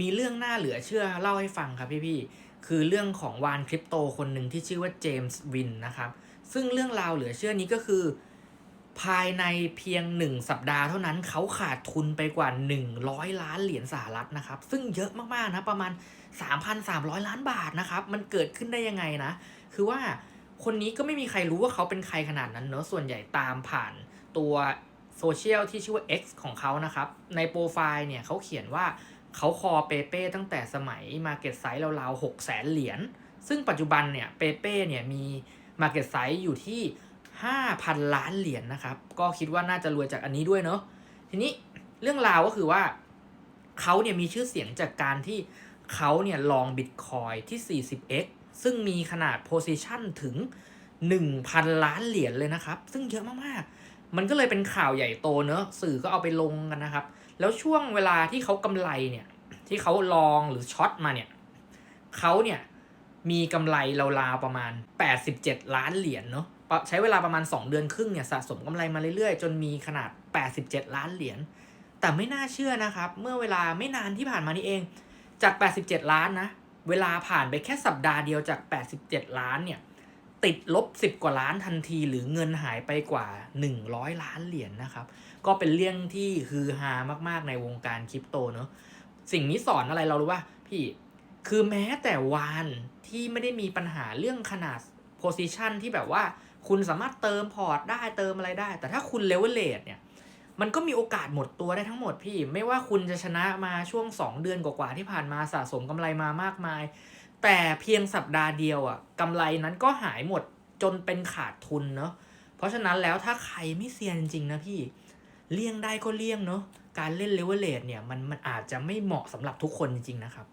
มีเรื่องน่าเหลือเชื่อเล่าให้ฟังครับพี่ๆคือเรื่องของวานคริปโตคนหนึ่งที่ชื่อว่าเจมส์วินนะครับ ซึ่งเรื่องราวเหลือเชื่อนี้ก็คือ ภายในเพียงหนึ่งสัปดาห์เท่านั้นเขาขาดทุนไปกว่า 100 ล้านเหรียญสหรัฐนะครับ ซึ่งเยอะมากๆนะประมาณ 3,300 ล้านบาทนะครับ มันเกิดขึ้นได้ยังไงนะ คือว่าคนนี้ก็ไม่มีใครรู้ว่าเขาเป็นใครขนาดนั้นเนอะส่วนใหญ่ตามผ่านตัวโซเชียลที่ชื่อว่า X ของเขานะครับ ในโปรไฟล์เนี่ยเขาเขียนว่า เขาคอเปเป้ตั้งแต่สมัย Market Size ราวๆ6แสนเหรียญ ซึ่งปัจจุบันเนี่ยเปเป้เนี่ยมี Market Size อยู่ที่ 5,000 ล้านเหรียญนะครับ ก็คิดว่าน่าจะรวยจากอันนี้ด้วยเนาะ ทีนี้เรื่องราวก็คือว่าเขาเนี่ยมีชื่อเสียงจากการที่เขาเนี่ยลองบิตคอยที่ 40x ซึ่งมีขนาด position ถึง 1,000 ล้านเหรียญเลยนะครับ ซึ่งเยอะมากๆ มันก็เลยเป็นข่าวใหญ่โตเนอะสื่อก็เอาไปลงกันนะครับ แล้วช่วงเวลาที่เขากำไรเนี่ย ที่เขาลองหรือช็อตมาเนี่ยเขาเนี่ยมีกำไรราวๆประมาณ 87 ล้านเหรียญเนาะใช้เวลาประมาณ 2 เดือนครึ่งเนี่ยสะสมกำไรมาเรื่อยๆ จนมีขนาด 87 ล้านเหรียญแต่ไม่น่าเชื่อนะครับ เมื่อเวลาไม่นานที่ผ่านมานี่เอง จาก 87 ล้านนะ เวลาผ่านไปแค่สัปดาห์เดียวจาก 87 ล้านเนี่ย ติดลบ 10 กว่าล้านทันที หรือเงินหายไปกว่า 100 ล้านเหรียญนะครับ ก็เป็นเรื่องที่ฮือฮามากๆในวงการคริปโตเนอะสิ่งนี้สอนอะไรเรารู้ว่าพี่คือแม้แต่วานที่ไม่ได้มีปัญหาเรื่องขนาด position ที่แบบว่าคุณสามารถเติมพอร์ตได้เติมอะไรได้ แต่ถ้าคุณเลเวลเลตเนี่ยมันก็มีโอกาสหมดตัวได้ทั้งหมดพี่ ไม่ว่าคุณจะชนะมาช่วง 2 เดือนกว่าๆที่ผ่านมาสะสมกำไรมามากมาย แต่เพียงสัปดาห์เดียวอะกำไรนั้นก็หายหมดจนเป็นขาดทุนเนาะเพราะฉะนั้นแล้วถ้าใครไม่เซียนจริงๆนะพี่เลี่ยงได้ก็เลี่ยงเนาะการเล่นเลเวลเลตเนี่ยมันมันอาจจะไม่เหมาะสำหรับทุกคนจริงๆนะครับ